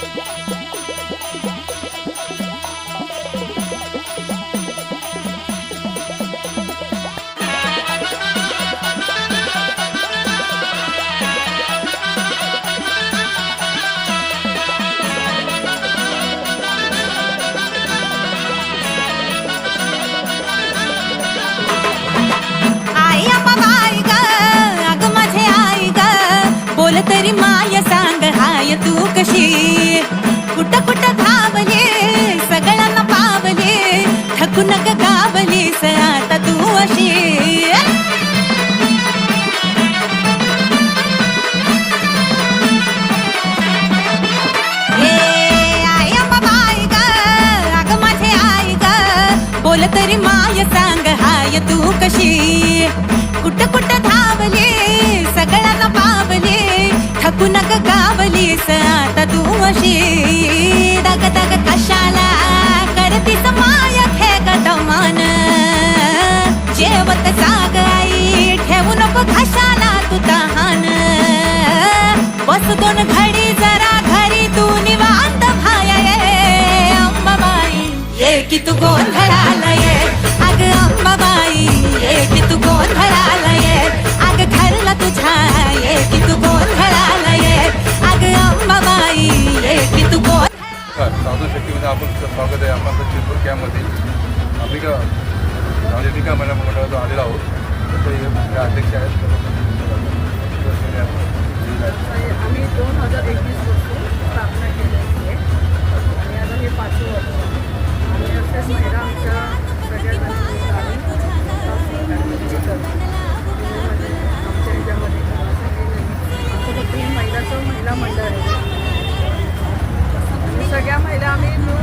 Música तरी माय सांग हाय तू कशी? कुठं कुठं धावले सगळ्यांना पावले थकू नक गावलीस आता तू अशी? दग दग कशाला करतीस माय खे मान जेवत जाग आई ठेवू नको कशाला तू तहान? बस दोन घडी जरा घरी तू निवांत भाया ये अंबाबाई ये की तू गोंधळाला नमस्कार. साधू शक्तीमध्ये आपण स्वागत आहे. आपण आता चिरपूर कॅम्पमध्ये का राजनिका महिला म्हणजे मंडळात आलेलो आहोत. तर हे आपले अध्यक्ष आहेत. आम्ही दोन हजार एकवीसपासून स्थापना केलेली आहे. आणि आता हे पाचवं वर्ष आणि असेच महिला आमच्या सगळ्या आमच्या ह्याच्यामध्ये आमचं फक्त महिलाचं महिला मंडळ आहे सगळ्या महिला आम्ही